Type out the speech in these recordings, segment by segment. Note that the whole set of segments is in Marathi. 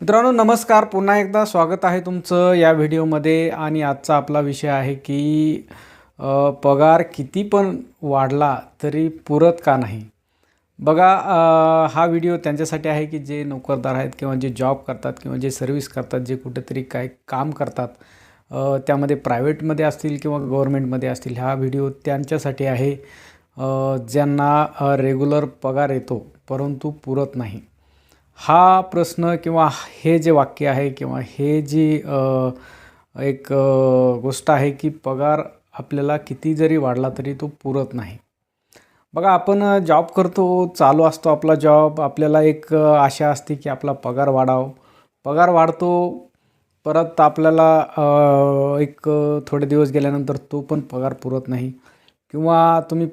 मित्रांनो नमस्कार. पुन्हा एकदा स्वागत आहे तुमचं या व्हिडिओमध्ये. आणि आजचा आपला विषय आहे की पगार किती पण वाढला तरी पुरत का नाही? बघा हा व्हिडिओ त्यांच्यासाठी आहे की जे नोकरदार आहेत किंवा जे जॉब करतात किंवा जे सर्व्हिस करतात जे कुठेतरी काय काम करतात त्यामध्ये प्रायव्हेटमध्ये असतील किंवा गव्हर्मेंटमध्ये असतील हा व्हिडिओ त्यांच्यासाठी आहे ज्यांना रेग्युलर पगार येतो परंतु पुरत नाही. हा प्रश्न किंवा हे जे वाक्य आहे किंवा हे जी एक गोष्ट आहे की पगार आपल्याला किती जरी वाढला तरी तो पुरत नाही. बघा आपण जॉब करतो चालू असतो आपला जॉब आपल्याला एक आशा असते की आपला पगार वाढाव. पगार वाढतो परत आपल्याला एक थोडे दिवस गेल्यानंतर तो पण पगार पुरत नाही. किंवा तुम्ही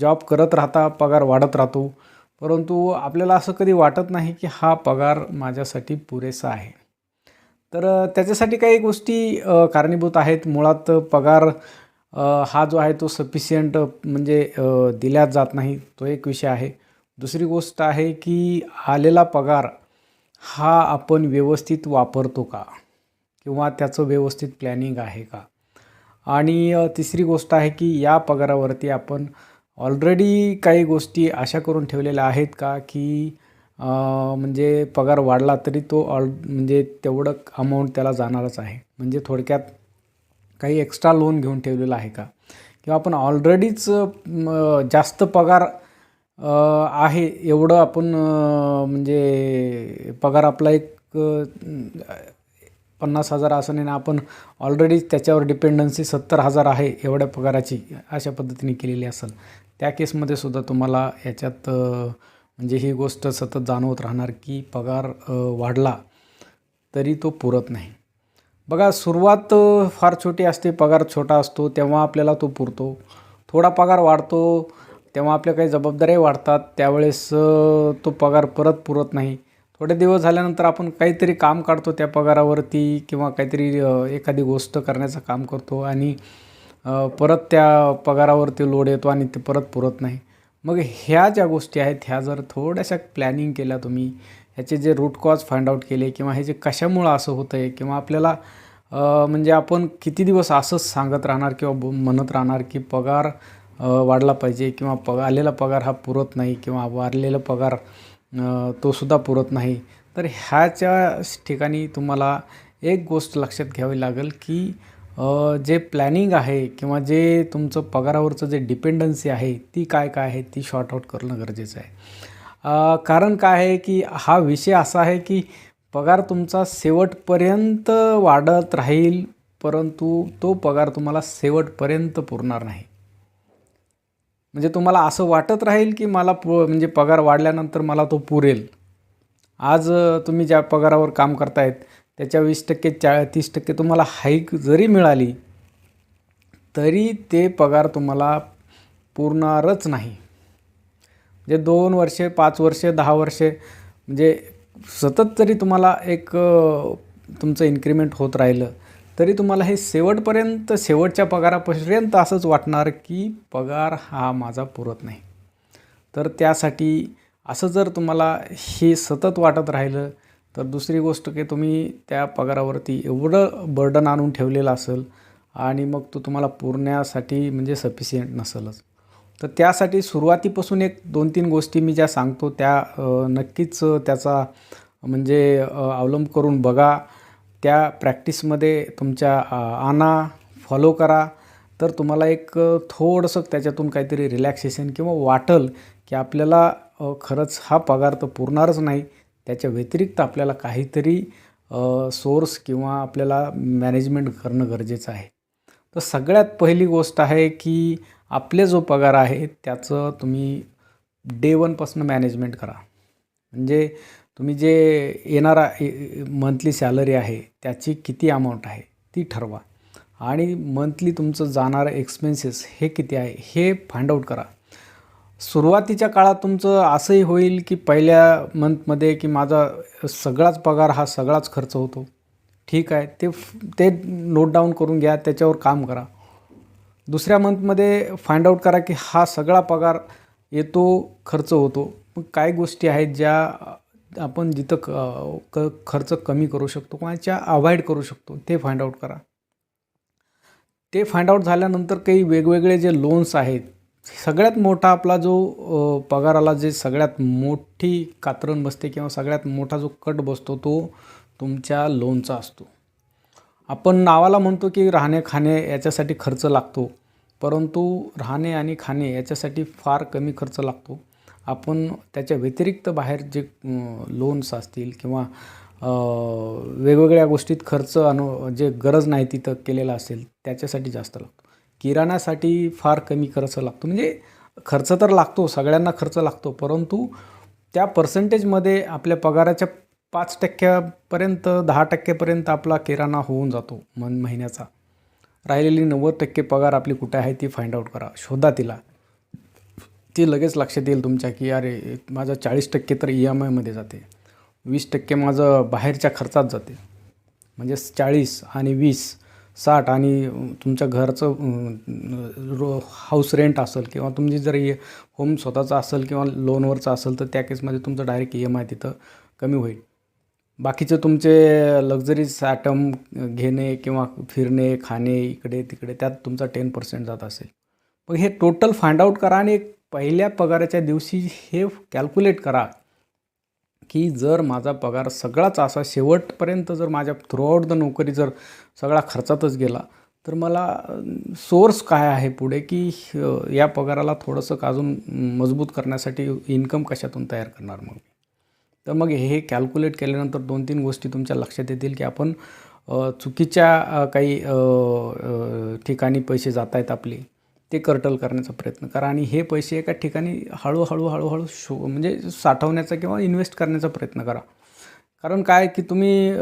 जॉब करत राहता पगार वाढत राहतो. परंतु आपल्याला असं कधी वाटत नाही की हा पगार माझ्यासाठी पुरेसा आहे. तर त्याच्यासाठी काही गोष्टी कारणीभूत आहेत. मुळात पगार हा जो आहे तो सफिशियंट म्हणजे दिल्या जात नाही तो एक विषय आहे. दुसरी गोष्ट आहे की आलेला पगार हा आपण व्यवस्थित वापरतो का? किंवा त्याचं व्यवस्थित प्लॅनिंग आहे का? आणि तिसरी गोष्ट आहे की या पगारावरती आपण ऑलरेडी काही गोष्टी अशा करून ठेवलेल्या आहेत का की म्हणजे पगार वाढला तरी तो ऑल म्हणजे तेवढं अमाऊंट त्याला जाणारच आहे. म्हणजे थोडक्यात काही एक्स्ट्रा लोन घेऊन ठेवलेलं आहे का? किंवा आपण ऑलरेडीच जास्त पगार आहे एवढं आपण म्हणजे पगार आपला एक पन्नास हजार असं नाही ना आपण ऑलरेडीच त्याच्यावर डिपेंडन्सी सत्तर हजार आहे एवढ्या पगाराची अशा पद्धतीने केलेली असेल. त्या केसमध्ये सुद्धा तुम्हाला याच्यात म्हणजे ही गोष्ट सतत जाणवत राहणार की पगार वाढला तरी तो पुरत नाही. बघा सुरुवात फार छोटी असते पगार छोटा असतो तेव्हा आपल्याला तो पुरतो. थोडा पगार वाढतो तेव्हा आपल्या काही जबाबदाऱ्या वाढतात त्यावेळेस तो पगार परत पुरत नाही. थोडे दिवस झाल्यानंतर आपण काहीतरी काम काढतो त्या पगारावरती किंवा काहीतरी एखादी गोष्ट करण्याचं काम करतो आणि परत त्या पगारावरती लोड येतो आणि ते परत पुरत नाही. मग ह्या ज्या गोष्टी आहेत ह्या जर थोड्याशा प्लॅनिंग केल्या तुम्ही ह्याचे जे रूट कॉज फाइंड आउट केले किंवा हे जे कशामुळं असं होतं आहे किंवा आपल्याला म्हणजे आपण किती दिवस असंच सांगत राहणार किंवा ब म्हणत राहणार की पगार वाढला पाहिजे किंवा पग आलेला पगार हा पुरत नाही किंवा वाढलेला पगार तोसुद्धा पुरत नाही. तर ह्याच्या ठिकाणी तुम्हाला एक गोष्ट लक्षात घ्यावी लागेल की जे प्लॅनिंग आहे किंवा जे तुमचं पगारावरचं जे डिपेंडन्सी आहे ती काय काय आहे ती शॉर्ट आउट करणं गरजेचं आहे. कारण काय आहे की हा विषय असा आहे की पगार तुमचा शेवटपर्यंत वाढत राहील परंतु तो पगार तुम्हाला शेवटपर्यंत पुरणार नाही. म्हणजे तुम्हाला असं वाटत राहील की मला पु म्हणजे पगार वाढल्यानंतर मला तो पुरेल. आज तुम्ही ज्या पगारावर काम करतायत त्याच्या वीस टक्के चा तीस टक्के तुम्हाला हाईक जरी मिळाली तरी ते पगार तुम्हाला पुरणारच नाही. म्हणजे दोन वर्षे पाच वर्षे दहा वर्षे म्हणजे सतत जरी तुम्हाला एक तुमचं इन्क्रिमेंट होत राहिलं तरी तुम्हाला हे शेवटपर्यंत शेवटच्या पगारापर्यंत असंच वाटणार की पगार हा माझा पुरत नाही. तर त्यासाठी असं जर तुम्हाला हे सतत वाटत राहिलं तर दुसरी गोष्ट की तुम्ही त्या पगारावरती एवढं बर्डन आणून ठेवलेलं असेल आणि मग तो तुम्हाला पुरण्यासाठी म्हणजे सफिशियंट नसेलच. तर त्यासाठी सुरुवातीपासून एक दोन तीन गोष्टी मी ज्या सांगतो त्या नक्कीच त्याचा म्हणजे अवलंब करून बघा. त्या प्रॅक्टिसमध्ये तुमच्या आणा फॉलो करा. तर तुम्हाला एक थोडंसं त्याच्यातून काहीतरी रिलॅक्सेशन किंवा वाटल की आपल्याला खरंच हा पगार तर पुरणारच नाही. त्याच्या व्यतिरिक्त आपल्याला काहीतरी सोर्स किंवा आपल्याला मॅनेजमेंट करणं गरजेचं आहे. तर सगळ्यात पहिली गोष्ट आहे की आपले जो पगार आहे त्याचं तुम्ही डे वनपासून मॅनेजमेंट करा. म्हणजे तुम्ही जे येणारा मंथली सॅलरी आहे त्याची किती अमाऊंट आहे ती ठरवा. आणि मंथली तुमचं जाणारं एक्सपेन्सेस हे किती आहे हे फाइंड आउट करा. सुरुवातीच्या काळात तुमचं असंही होईल की पहिल्या मंथमध्ये की माझा सगळाच पगार हा सगळाच खर्च होतो. ठीक आहे ते ते नोट डाऊन करून घ्या त्याच्यावर काम करा. दुसऱ्या मंथमध्ये फाइंड आउट करा की हा सगळा पगार येतो खर्च होतो. मग काय गोष्टी आहेत ज्या आपण जिथं क क खर्च कमी करू शकतो किंवा अवॉइड करू शकतो ते फाइंड आउट करा. ते फाइंड आउट झाल्यानंतर काही वेगवेगळे जे लोन्स आहेत सगळ्यात मोठा आपला जो पगाराला जे सगळ्यात मोठी कात्रण बसते किंवा सगळ्यात मोठा जो कट बसतो तो तुमच्या लोनचा असतो. आपण नावाला म्हणतो की राहणे खाणे याच्यासाठी खर्च लागतो परंतु राहणे आणि खाणे याच्यासाठी फार कमी खर्च लागतो. आपण त्याच्या व्यतिरिक्त बाहेर जे लोन्स असतील किंवा वेगवेगळ्या गोष्टीत खर्च अनु जे गरज नाही तिथं केलेला असेल त्याच्यासाठी जास्त लागतो. किराण्यासाठी फार कमी खर्च लागतो. म्हणजे खर्च तर लागतो सगळ्यांना खर्च लागतो परंतु त्या पर्सेंटेजमध्ये आपल्या पगाराच्या पाच टक्क्यापर्यंत दहा टक्क्यापर्यंत आपला किराणा होऊन जातो मन महिन्याचा. राहिलेली नव्वद टक्के पगार आपली कुठे आहे ती फाइंड आउट करा शोधा तिला. ती लगेच लक्षात येईल तुमच्या की अरे माझं चाळीस टक्के तर ई एम आयमध्ये जाते. वीस टक्के माझं बाहेरच्या खर्चात जाते. म्हणजे चाळीस आणि वीस साठ आणि तुमच्या घरचं रो हाऊस रेंट असेल किंवा तुमची जर ये होम स्वतःचं असेल किंवा लोनवरचं असेल तर त्या केसमध्ये तुमचं डायरेक्ट ई एम आय तिथं कमी होईल. बाकीचे तुमचे लक्झरीज ॲटम घेणे किंवा फिरणे खाणे इकडे तिकडे त्यात तुमचा टेन पर्सेंट जात असेल. मग हे टोटल फाइंड आउट करा आणि एक पहिल्या पगाराच्या दिवशी हे कॅल्क्युलेट करा. की जर माझा पगार सगळाच असा शेवटपर्यंत जर माझ्या थ्रूआउट द नोकरी जर सगळा खर्चातच गेला तर मला सोर्स काय आहे पुढे की या पगाराला थोडंसं का अजून मजबूत करण्यासाठी इन्कम कशातून तयार करणार मग तर मग हे कॅल्क्युलेट केल्यानंतर दोन तीन गोष्टी तुमच्या लक्षात येतील की आपण चुकीच्या काही ठिकाणी पैसे जात आहेत आपले. ते कर्टल करण्याचा प्रयत्न करा. आणि हे पैसे एका ठिकाणी हळूहळू हळूहळू शो म्हणजे साठवण्याचा किंवा इन्व्हेस्ट करण्याचा प्रयत्न करा. कारण काय की तुम्ही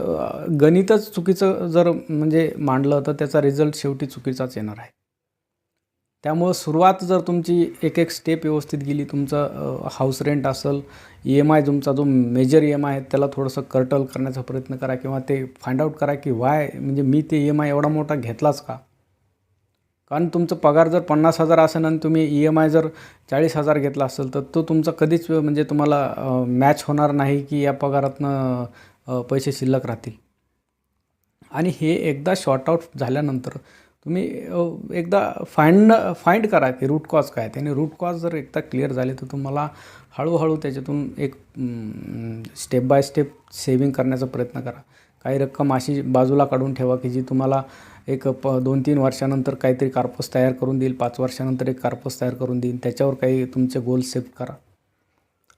गणितच चुकीचं जर म्हणजे मांडलं तर त्याचा रिझल्ट शेवटी चुकीचाच येणार आहे. त्यामुळं सुरुवात जर तुमची एक एक स्टेप व्यवस्थित गेली तुमचं हाऊस रेंट असेल ई एम आय तुमचा जो मेजर ई एम आय आहे त्याला थोडंसं कर्टल करण्याचा प्रयत्न करा किंवा ते फाइंड आउट करा की वाय म्हणजे मी ते ई एम आय एवढा मोठा घेतलाच का? कारण तुमचं पगार जर पन्नास हजार असेल आणि तुम्ही ई एम आय जर चाळीस हजार घेतला असेल तर तो तुमचा कधीच म्हणजे तुम्हाला मॅच होणार नाही की या पगारातनं पैसे शिल्लक राहतील. आणि हे एकदा शॉर्टआउट झाल्यानंतर तुम्ही एकदा फाइंड फाइंड करा की रूट कॉज काय त्याने रूट कॉज जर एकदा क्लिअर झाले तर तुम्हाला हळूहळू त्याच्यातून एक स्टेप बाय स्टेप सेविंग करण्याचा प्रयत्न करा. काही रक्कम अशी बाजूला काढून ठेवा की जी तुम्हाला एक प दोन तीन वर्षानंतर काहीतरी कार्पस तयार करून देईल पाच वर्षानंतर एक कार्पस तयार करून देईल. त्याच्यावर काही तुमचे गोल्स सेट करा.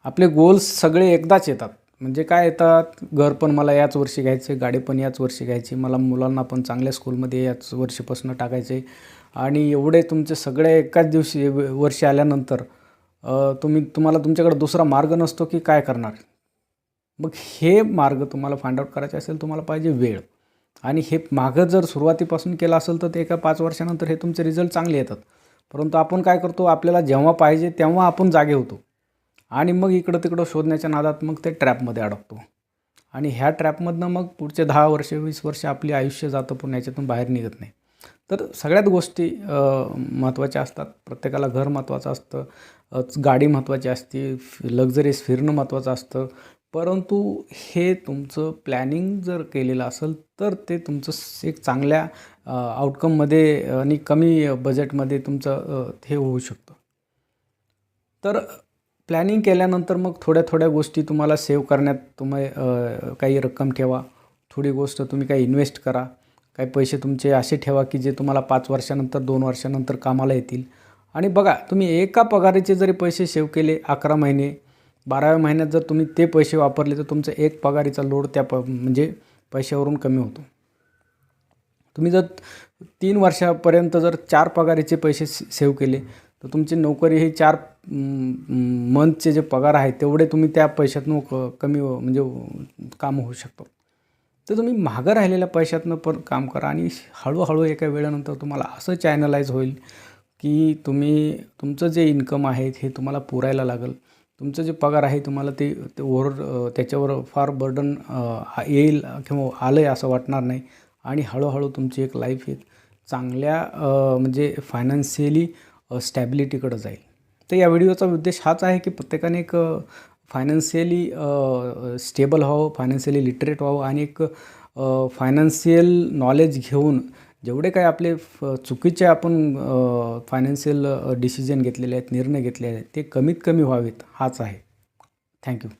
आपले गोल्स सगळे एकदाच येतात. म्हणजे काय येतात? घर पण मला याच वर्षी घ्यायचे गाडी पण याच वर्षी घ्यायची मला मुलांना पण चांगल्या स्कूलमध्ये याच वर्षीपासून टाकायचे आणि एवढे तुमचे सगळे एकाच दिवशी वर्षी आल्यानंतर तुम्ही तुम्हाला तुमच्याकडे दुसरा मार्ग नसतो की काय करणार? मग हे मार्ग तुम्हाला फाइंड आउट करायचे असेल तुम्हाला पाहिजे वेळ. आणि हे मागं जर सुरुवातीपासून केलं असेल तर ते एका पाच वर्षानंतर हे तुमचे रिझल्ट चांगले येतात. परंतु आपण काय करतो आपल्याला जेव्हा पाहिजे तेव्हा आपण जागे होतो. आणि मग इकडं तिकडं शोधण्याच्या नादात मग ते ट्रॅपमध्ये अडकतो. आणि ह्या ट्रॅपमधनं मग पुढचे दहा वर्ष वीस वर्ष आपली आयुष्य जातं पण याच्यातून बाहेर निघत नाही. तर सगळ्यात गोष्टी महत्त्वाच्या असतात. प्रत्येकाला घर महत्त्वाचं असतं. गाडी महत्त्वाची असते. लक्झरीज फिरणं महत्त्वाचं असतं. परंतु हे तुमचं प्लॅनिंग जर केलेलं असेल तर ते तुमचं एक चांगल्या आउटकममध्ये आणि कमी बजेटमध्ये तुमचं हे होऊ शकतं. तर प्लॅनिंग केल्यानंतर मग थोड्या थोड्या गोष्टी तुम्हाला सेव्ह करण्यात तुम्ही काही रक्कम ठेवा. थोडी गोष्ट तुम्ही काही इन्व्हेस्ट करा. काही पैसे तुमचे असे ठेवा की जे तुम्हाला पाच वर्षानंतर दोन वर्षानंतर कामाला येतील. आणि बघा तुम्ही एका पगाराचे जरी पैसे सेव्ह केले अकरा महिने बाराव्या महिन्यात जर तुम्ही ते पैसे वापरले तर तुमचं एक पगारीचा लोड त्या प म्हणजे पैशावरून कमी होतो. तुम्ही जर तीन वर्षापर्यंत जर चार पगारीचे पैसे सेव्ह केले तर तुमची नोकरी हे चार मंथचे जे पगार आहेत तेवढे तुम्ही त्या पैशातनं क कमी म्हणजे काम होऊ शकतो. तर तुम्ही मागं राहिलेल्या पैशातनं पण काम करा आणि हळूहळू एका वेळेनंतर तुम्हाला असं चॅनलाइज होईल की तुम्ही तुमचं जे इन्कम आहे हे तुम्हाला पुरायला लागेल. तुमचं जे पगार आहे तुम्हाला ते ते ओव्हर त्याच्यावर फार बर्डन येईल किंवा आलं आहे असं वाटणार नाही. आणि हळूहळू तुमची एक लाईफ एक चांगल्या म्हणजे फायनान्शियली स्टॅबिलिटीकडं जाईल. तर या व्हिडिओचा उद्देश हाच आहे की प्रत्येकाने एक फायनान्शियली स्टेबल व्हावं फायनान्शियली लिटरेट व्हावं आणि एक फायनान्शियल नॉलेज घेऊन जेवढे काही आपले फ चुकीचे आपण फायनान्शियल डिसिजन घेतलेले आहेत निर्णय घेतलेले आहेत ते कमीत कमी व्हावेत. हाच आहे. थँक्यू